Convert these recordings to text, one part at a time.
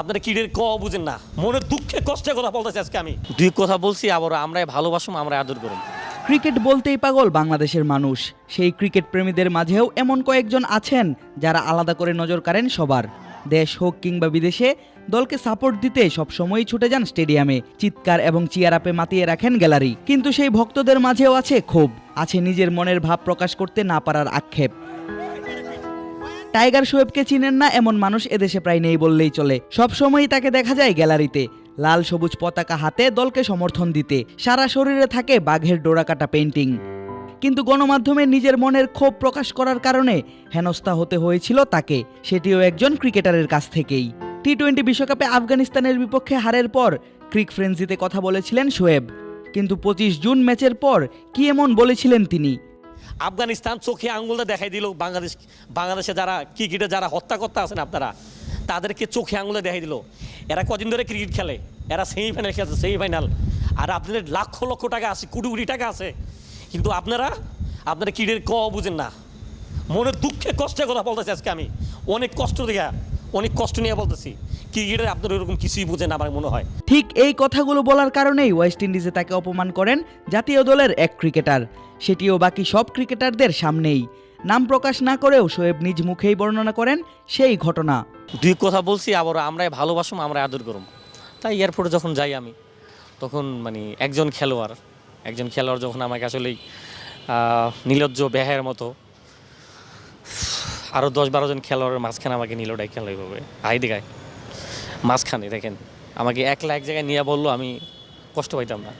আপনারা কিডের ক বুঝেন না? মনের দুঃখে কষ্টে কথা বলতেছি আজকে আমি। দুই কথা বলছি, আবার আমরাই ভালোবাসুম আমরা আদর করুন ক্রিকেট বলতেই পাগল বাংলাদেশের মানুষ। সেই ক্রিকেট প্রেমীদের মাঝেও এমন কয়েকজন আছেন যারা আলাদা করে নজর কাড়েন সবার। দেশ হোক কিংবা বিদেশে, দলকে সাপোর্ট দিতে সবসময়ই ছুটে যান স্টেডিয়ামে, চিৎকার এবং চিয়ার আপে মাতিয়ে রাখেন গ্যালারি। কিন্তু সেই ভক্তদের মাঝেও আছে ক্ষোভ, আছে নিজের মনের ভাব প্রকাশ করতে না পারার আক্ষেপ। টাইগার শোয়েবকে চিনেন না, এমন মানুষ এদেশে প্রায় নেই বললেই চলে। সবসময়ই তাকে দেখা যায় গ্যালারিতে। লাল সবুজ পতাকা হাতে দলকে সমর্থন দিতে। সারা শরীরে থাকে বাঘের ডোরাকাটা পেন্টিং কিন্তু গণমাধ্যমে নিজের মনের ক্ষোভ প্রকাশ করার কারণে হেনস্থা হতে হয়েছিল তাকে। সেটিও একজন ক্রিকেটারের কাছ থেকেই। টি টোয়েন্টি বিশ্বকাপে আফগানিস্তানের বিপক্ষে হারের পর ক্রিক ফ্রেন্সিতে কথা বলেছিলেন শোয়েব কিন্তু পঁচিশ জুন ম্যাচের পর কি এমন বলেছিলেন তিনি? আফগানিস্তান চোখে আঙ্গুলটা দেখাই দিল, বাংলাদেশ, বাংলাদেশে যারা ক্রিকেটে যারা হত্যা করতে আছেন আপনারা, তাদেরকে চোখে আঙুলে দেখাই দিল। এরা কদিন ধরে ক্রিকেট খেলে, এরা সেমিফাইনাল খেলছে সেমিফাইনাল আর আপনাদের লক্ষ লক্ষ টাকা আছে, কোটি কোটি টাকা আছে। কিন্তু আপনারা আপনারা ক্রিকেট ক বুঝেন না। মনের দুঃখে কষ্টে কথা বলতেছি আজকে আমি। অনেক কষ্ট দেখা অনেক কষ্ট নিয়ে বলতেছি। ক্রিকেটের আপনার এরকম কিছুই বুঝেন না আমার মনে হয়। ঠিক এই কথাগুলো বলার কারণেই ওয়েস্ট ইন্ডিজে তাকে অপমান করেন জাতীয় দলের এক ক্রিকেটার সেটিও বাকি সব ক্রিকেটারদের সামনেই। নাম প্রকাশ না করেও শোয়েব নিজ মুখেই বর্ণনা করেন সেই ঘটনা। দুই কথা বলছি আবার আমরাই ভালোবাসুম আমরা আদর করুম। তাই এয়ারপোর্টে যখন যাই আমি তখন মানে একজন খেলোয়াড় একজন খেলোয়াড় যখন আমাকে আসলেই আহ, নির্লজ্জ বেহায়ের মতো আরও দশ বারো জন খেলোয়াড়ের মাঝখানে আমাকে নিল ডাই খেলা এইভাবে হাই দেখায় মাঝখানে দেখেন। আমাকে একলা এক জায়গায় নিয়ে বলল আমি কষ্ট পাইতাম না।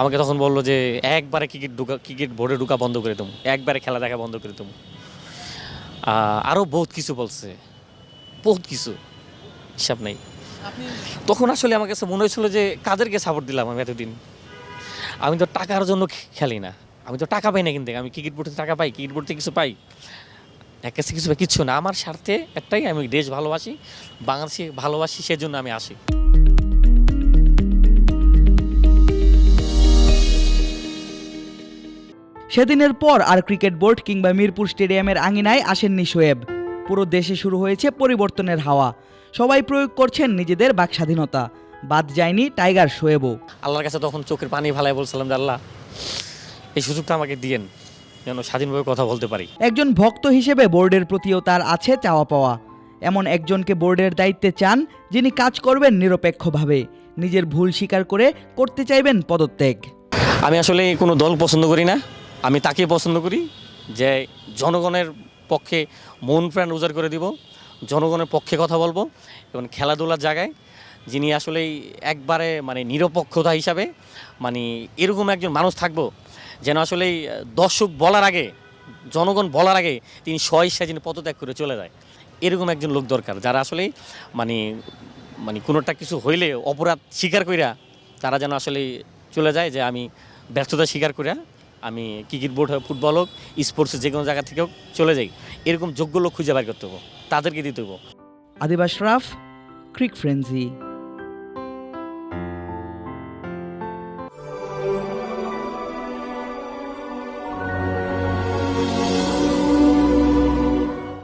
আমাকে তখন বলল যে একবারে ক্রিকেট ঢুকা ক্রিকেট বোর্ডে ঢুকা বন্ধ করে দেবো। একবারে খেলা দেখা বন্ধ করে দেবো। আরও বহুত কিছু বলছে। বহুত কিছু। হিসাব নেই। তখন আসলে আমার কাছে মনে হয়েছিল যে কাদেরকে সাপোর্ট দিলাম আমি এতদিন? আমি তো টাকার জন্য খেলি না। আমি তো টাকা পাই না কিন্তু আমি ক্রিকেট বোর্ডে টাকা পাই ক্রিকেট বোর্ড থেকে কিছু পাই। কাছে কিছু কিচ্ছু না। আমার স্বার্থে একটাই আমি দেশ ভালোবাসি বাংলাদেশে ভালোবাসি সেজন্য আমি আসি। সেদিনের পর আর ক্রিকেট বোর্ড কিংবা মিরপুর স্টেডিয়ামের আঙিনায় আসেননি শোয়েব। পুরো দেশে শুরু হয়েছে পরিবর্তনের হাওয়া। সবাই প্রয়োগ করছেন নিজেদের বাক স্বাধীনতা বাদ যায়নি টাইগার শোয়েবও। আল্লাহর কাছে তখন চোখের পানি ভালাই বলছিলাম যে আল্লাহ এই সুযোগটা আমাকে দিয়েন। যেন স্বাধীনভাবে কথা বলতে পারি। একজন ভক্ত হিসেবে বোর্ডের প্রতিও তার আছে চাওয়া পাওয়া। এমন একজনকে বোর্ডের দায়িত্বে চান যিনি কাজ করবেন নিরপেক্ষভাবে। নিজের ভুল স্বীকার করে করতে চাইবেন পদত্যাগ। আমি আসলে কোনো দল পছন্দ করি না। আমি তাকে পছন্দ করি যে জনগণের পক্ষে মন প্রাণ উজাড় করে দিব জনগণের পক্ষে কথা বলব এবং খেলাধুলার জায়গায় যিনি আসলেই একবারে মানে নিরপেক্ষতা হিসাবে মানে এরকম একজন মানুষ থাকব যেন আসলেই দর্শক বলার আগে, জনগণ বলার আগে তিনি স্বইচ্ছা যিনি পদত্যাগ করে চলে যায়। এরকম একজন লোক দরকার, যারা আসলে মানে মানে কোনোটা কিছু হইলে অপরাধ স্বীকার কইরা তারা যেন আসলে চলে যায় যে আমি ব্যর্থতা স্বীকার করিয়া আমি ক্রিকেট বোর্ড হোক, ফুটবল হোক স্পোর্টসের যে কোনো জায়গা থেকেও চলে যাই। এরকম যোগ্য লোক খুঁজে বের করতে হব তাদেরকে দিতে হব আদিবাস রাফ, ক্রিক ফ্রেন্সি।